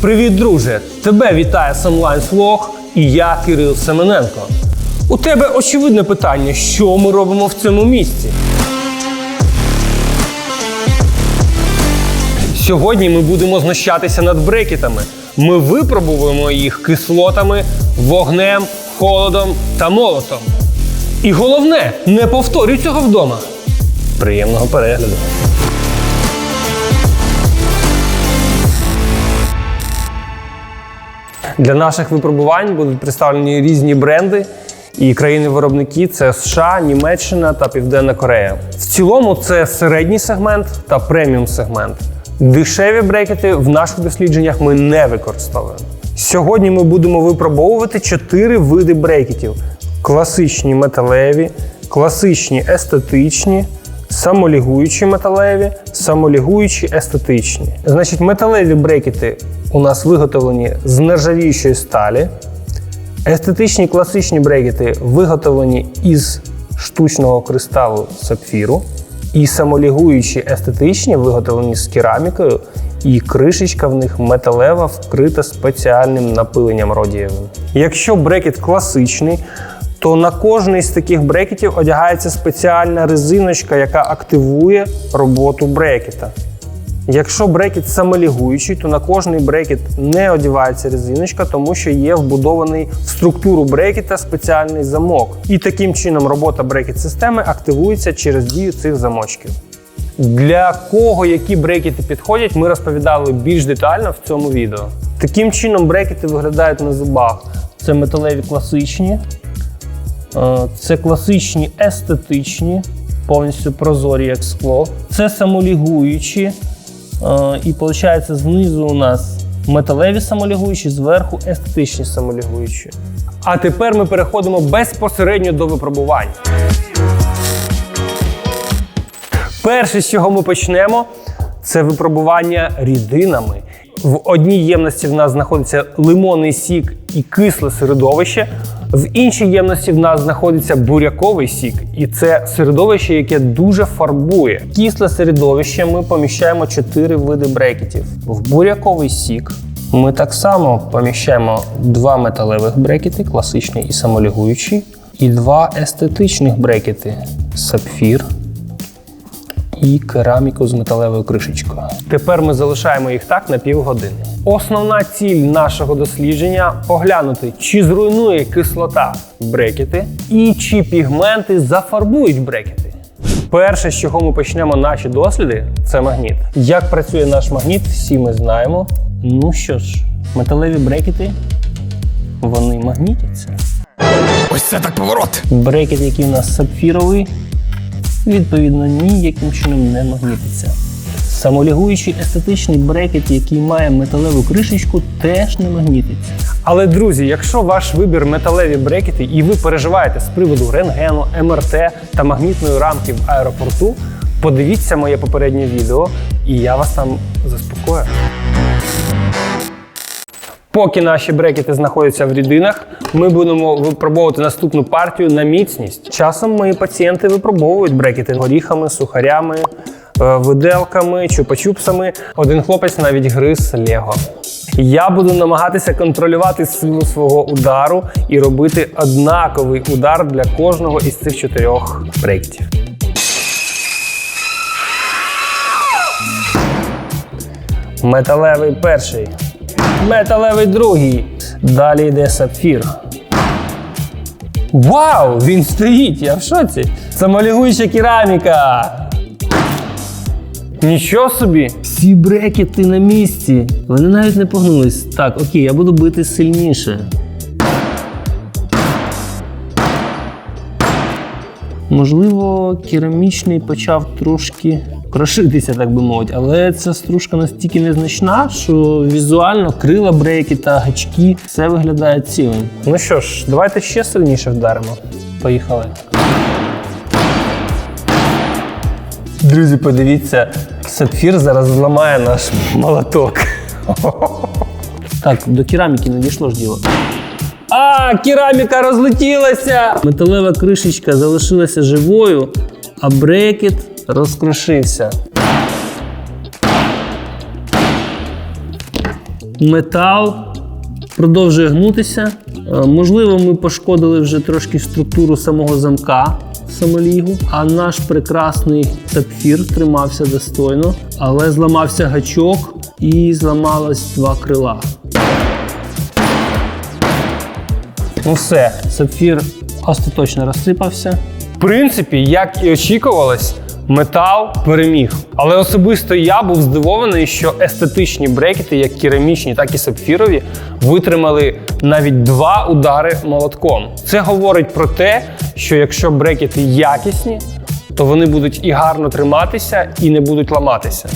Привіт, друже! Тебе вітає Sunlines Vlog і я Кирил Семененко. У тебе очевидне питання, що ми робимо в цьому місці. Сьогодні ми будемо знущатися над брекетами. Ми випробуємо їх кислотами, вогнем, холодом та молотом. І головне, не повторюй цього вдома. Приємного перегляду! Для наших випробувань будуть представлені різні бренди і країни-виробники це США, Німеччина та Південна Корея. В цілому це середній сегмент та преміум сегмент. Дешеві брекети в наших дослідженнях ми не використовуємо. Сьогодні ми будемо випробовувати чотири види брекетів: класичні металеві, класичні естетичні, самолігуючі металеві, самолігуючі естетичні. Значить, металеві брекети у нас виготовлені з нержавіючої сталі. Естетичні класичні брекети виготовлені із штучного кристалу сапфіру. І самолігуючі естетичні виготовлені з керамікою, і кришечка в них металева вкрита спеціальним напиленням родієвим. Якщо брекет класичний, то на кожний з таких брекетів одягається спеціальна резиночка, яка активує роботу брекета. Якщо брекет самолігуючий, то на кожний брекет не одягається резиночка, тому що є вбудований в структуру брекета спеціальний замок. І таким чином робота брекет-системи активується через дію цих замочків. Для кого які брекети підходять, ми розповідали більш детально в цьому відео. Таким чином брекети виглядають на зубах. Це металеві класичні, це класичні естетичні, повністю прозорі як скло. Це самолігуючі. Е, І виходить, знизу у нас металеві самолігуючі, зверху естетичні самолігуючі. А тепер ми переходимо безпосередньо до випробувань. Перше, з чого ми почнемо, це випробування рідинами. В одній ємності в нас знаходиться лимонний сік і кисле середовище. В іншій ємності в нас знаходиться буряковий сік, і це середовище, яке дуже фарбує. В Кисле середовище ми поміщаємо чотири види брекетів. В буряковий сік ми так само поміщаємо два металевих брекети, класичний і самолігуючий, і два естетичних брекети сапфір і кераміку з металевою кришечкою. Тепер ми залишаємо їх так на півгодини. Основна ціль нашого дослідження оглянути, чи зруйнує кислота брекети і чи пігменти зафарбують брекети. Перше, з чого ми почнемо наші досліди, це магніт. Як працює наш магніт, всі ми знаємо. Ну що ж, металеві брекети, вони магнітяться. Ось це так поворот. Брекет, який у нас сапфіровий, відповідно ніяким чином не магнітиться. Самолігуючий естетичний брекет, який має металеву кришечку, теж не магнітиться. Але друзі, якщо ваш вибір металеві брекети і ви переживаєте з приводу рентгену, МРТ та магнітної рамки в аеропорту, подивіться моє попереднє відео, і я вас там заспокою. Поки наші брекети знаходяться в рідинах, ми будемо випробовувати наступну партію на міцність. Часом мої пацієнти випробовують брекети горіхами, сухарями, виделками, чупа-чупсами. Один хлопець навіть гриз Лего. Я буду намагатися контролювати силу свого удару і робити однаковий удар для кожного із цих чотирьох брекетів. Металевий перший. Металевий другий. Далі йде сапфір. Вау! Він стоїть! Я в шоці! Самолігуюча кераміка! Нічого собі! Всі брекети на місці. Вони навіть не погнулись. Так, окей, я буду бити сильніше. Можливо, керамічний почав трошки крошитися, так би мовити, але ця стружка настільки незначна, що візуально крила брейки та гачки все виглядає цілим. Ну що ж, давайте ще сильніше вдаримо. Поїхали. Друзі, подивіться, сапфір зараз зламає наш молоток. Так, до кераміки не дійшло ж діло. А, кераміка розлетілася! Металева кришечка залишилася живою, а брекет розкрошився. метал продовжує гнутися. Е, Можливо, ми пошкодили вже трошки структуру самого замка самолігу, а наш прекрасний сапфір тримався достойно, але зламався гачок і зламалось два крила. Ну все, сапфір остаточно розсипався. В принципі, як і очікувалось, метал переміг. Але особисто я був здивований, що естетичні брекети, як керамічні, так і сапфірові, витримали навіть два удари молотком. Це говорить про те, що якщо брекети якісні, то вони будуть і гарно триматися, і не будуть ламатися.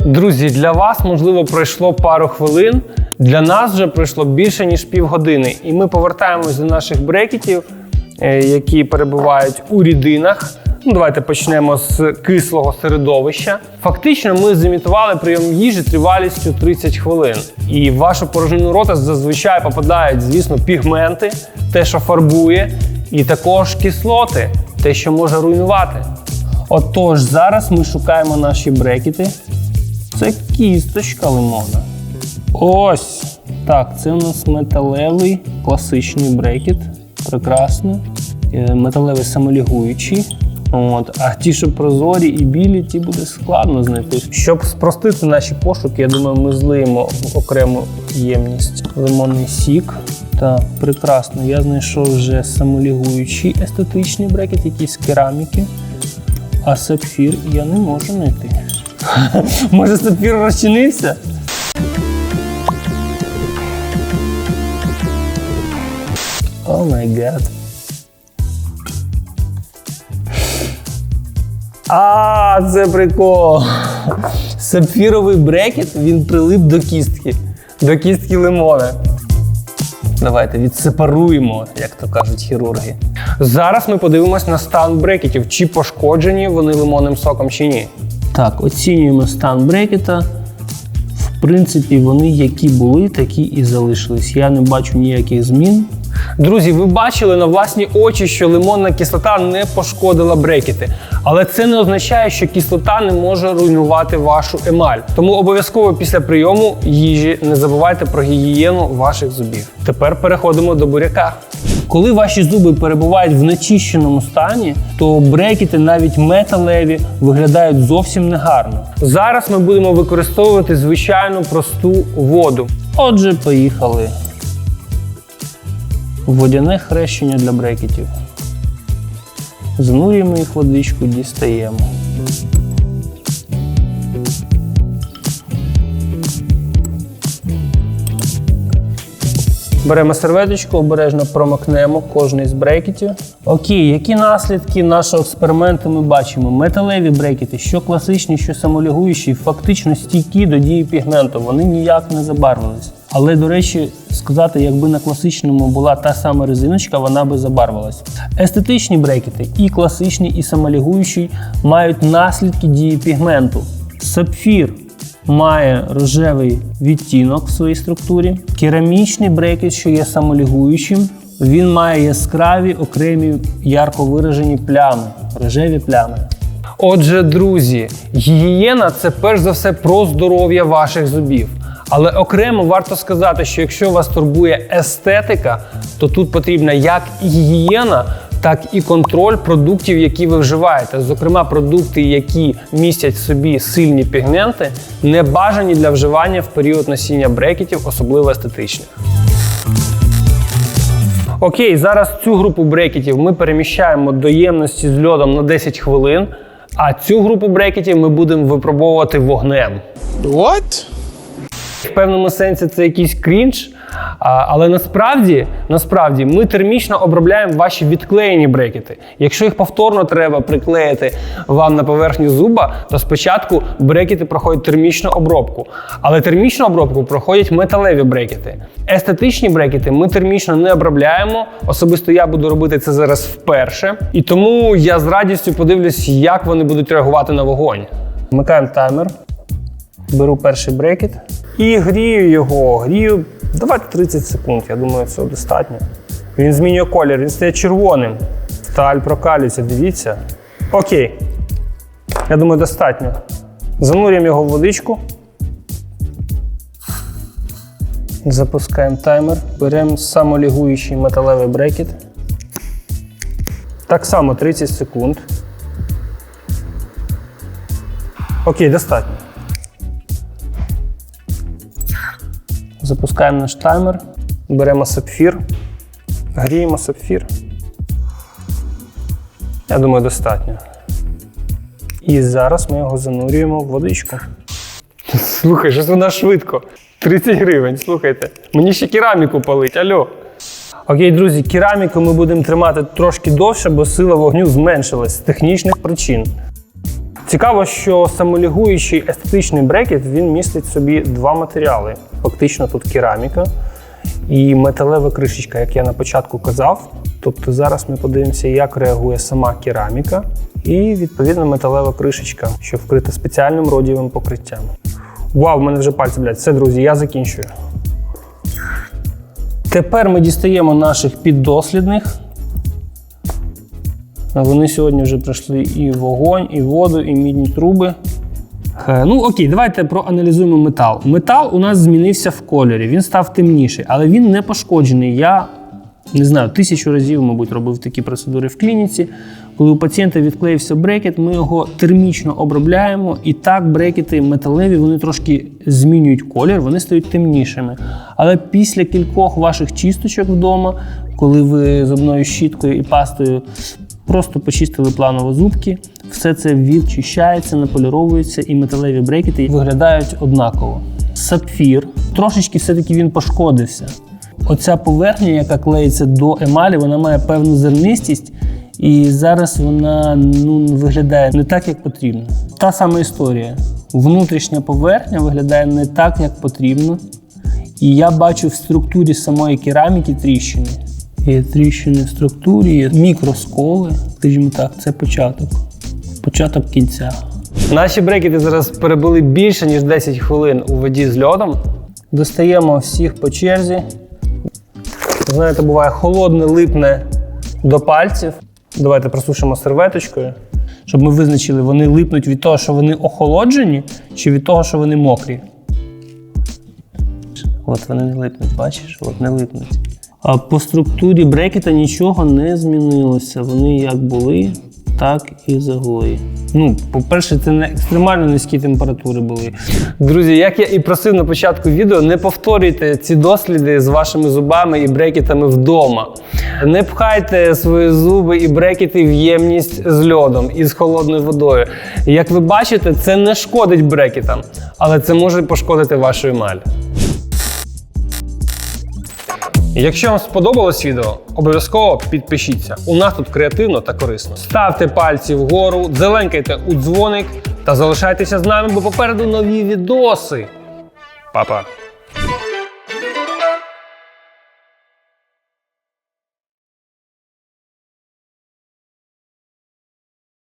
Друзі, для вас можливо пройшло пару хвилин. Для нас вже пройшло більше ніж півгодини, і ми повертаємось до наших брекетів, які перебувають у рідинах. Ну, давайте почнемо з кислого середовища. Фактично, ми зімітували прийом їжі тривалістю 30 хвилин. І в вашу порожнину рота зазвичай попадають, звісно, пігменти, те, що фарбує, і також кислоти, те, що може руйнувати. Отож, зараз ми шукаємо наші брекети. Це кісточка лимона. Ось. Так, це у нас металевий класичний брекет. Прекрасно. Е, Металевий самолігуючий. От. А ті, що прозорі і білі, ті буде складно знайти. Щоб спростити наші пошуки, я думаю, ми злиємо в окрему ємність Лимонний сік. Так, прекрасно. Я знайшов вже самолігуючий естетичний брекет, якийсь кераміки. А сапфір я не можу знайти. Може, сапфір розчинився? О май гад. А, це прикол. Сапфіровий брекет, він прилип до кістки. До кістки лимона. Давайте відсепаруємо, як то кажуть хірурги. Зараз ми подивимось на стан брекетів, чи пошкоджені вони лимонним соком чи ні. Так, оцінюємо стан брекета. В принципі, вони які були, такі і залишились. Я не бачу ніяких змін. Друзі, ви бачили на власні очі, що лимонна кислота не пошкодила брекети. Але це не означає, що кислота не може руйнувати вашу емаль. Тому обов'язково після прийому їжі не забувайте про гігієну ваших зубів. Тепер переходимо до буряка. Коли ваші зуби перебувають в нечищеному стані, то брекети, навіть металеві, виглядають зовсім негарно. Зараз ми будемо використовувати звичайну просту воду. Отже, поїхали. Водяне хрещення для брекетів. Занурюємо їх водичку, дістаємо. Беремо серветочку, обережно промокнемо кожний з брекетів. Окей, які наслідки нашого експерименту ми бачимо? Металеві брекети, що класичні, що самолігуючі, фактично стійкі до дії пігменту, вони ніяк не забарвились. Але, до речі, сказати, якби на класичному була та сама резиночка, вона би забарвилась. Естетичні брекети, і класичні, і самолігуючі, мають наслідки дії пігменту. Сапфір має рожевий відтінок в своїй структурі. Керамічний брекет, що є самолігуючим, він має яскраві окремі ярко виражені плями, рожеві плями. Отже, друзі, гігієна це перш за все про здоров'я ваших зубів. Але окремо варто сказати, що якщо вас турбує естетика, то тут потрібна як гігієна, так і контроль продуктів, які ви вживаєте. Зокрема, продукти, які містять в собі сильні пігменти, не бажані для вживання в період носіння брекетів, особливо естетичних. Окей, зараз цю групу брекетів ми переміщаємо до ємності з льодом на 10 хвилин, а цю групу брекетів ми будемо випробовувати вогнем. What? В певному сенсі це якийсь крінж, але насправді, насправді ми термічно обробляємо ваші відклеєні брекети. Якщо їх повторно треба приклеїти вам на поверхню зуба, то спочатку брекети проходять термічну обробку. Але термічну обробку проходять металеві брекети. Естетичні брекети ми термічно не обробляємо. Особисто я буду робити це зараз вперше. І тому я з радістю подивлюсь, як вони будуть реагувати на вогонь. Вмикаємо таймер. Беру перший брекет і грію його, грію. Давайте 30 секунд, я думаю, цього достатньо. Він змінює колір, він стає червоним. Сталь прокалюється, дивіться. Окей. Я думаю, достатньо. Занурюємо його в водичку. Запускаємо таймер, беремо самолігуючий металевий брекет. Так само 30 секунд. Окей, достатньо. Запускаємо наш таймер, беремо сапфір, гріємо сапфір. Я думаю, достатньо. І зараз ми його занурюємо в водичку. Слухай, щось вона швидко. 30 гривень, слухайте. Мені ще кераміку палить, альо. Окей, друзі, кераміку ми будемо тримати трошки довше, бо сила вогню зменшилась з технічних причин. Цікаво, що самолігуючий естетичний брекет він містить собі два матеріали. Фактично тут кераміка і металева кришечка, як я на початку казав. Тобто зараз ми подивимося, як реагує сама кераміка і відповідно металева кришечка, що вкрита спеціальним родієвим покриттям. Вау, в мене вже пальці блядь. Все, друзі, я закінчую. Тепер ми дістаємо наших піддослідних. Вони сьогодні вже пройшли і вогонь, і воду, і мідні труби. Е, Ну окей, давайте проаналізуємо метал. Метал у нас змінився в кольорі, він став темніший, але він не пошкоджений. Я не знаю, тисячу разів, мабуть, робив такі процедури в клініці. Коли у пацієнта відклеївся брекет, ми його термічно обробляємо. І так брекети металеві вони трошки змінюють колір, вони стають темнішими. Але після кількох ваших чисточок вдома, коли ви зубною щіткою і пастою просто почистили планово зубки, все це відчищається, наполіровується, і металеві брекети виглядають однаково. Сапфір трошечки все-таки він пошкодився. Оця поверхня, яка клеїться до емалі, вона має певну зернистість, і зараз вона ну, виглядає не так, як потрібно. Та сама історія. Внутрішня поверхня виглядає не так, як потрібно. І я бачу в структурі самої кераміки тріщини. Є тріщини в структурі, є мікросколи, скажімо так, це початок. Початок кінця. Наші брекети зараз перебули більше, ніж 10 хвилин у воді з льодом. Достаємо всіх по черзі. Знаєте, буває холодне, липне до пальців. Давайте просушимо серветочкою, щоб ми визначили, вони липнуть від того, що вони охолоджені, чи від того, що вони мокрі. От вони не липнуть, бачиш? От не липнуть. А по структурі брекета нічого не змінилося. Вони як були, так і загої. Ну, по-перше, це не екстремально низькі температури були. Друзі, як я і просив на початку відео, не повторюйте ці досліди з вашими зубами і брекетами вдома. Не пхайте свої зуби і брекети в ємність з льодом і з холодною водою. Як ви бачите, це не шкодить брекетам, але це може пошкодити вашу емаль. Якщо вам сподобалось відео, обов'язково підпишіться. У нас тут креативно та корисно. Ставте пальці вгору, дзеленькайте у дзвоник та залишайтеся з нами, бо попереду нові відоси. Па-па!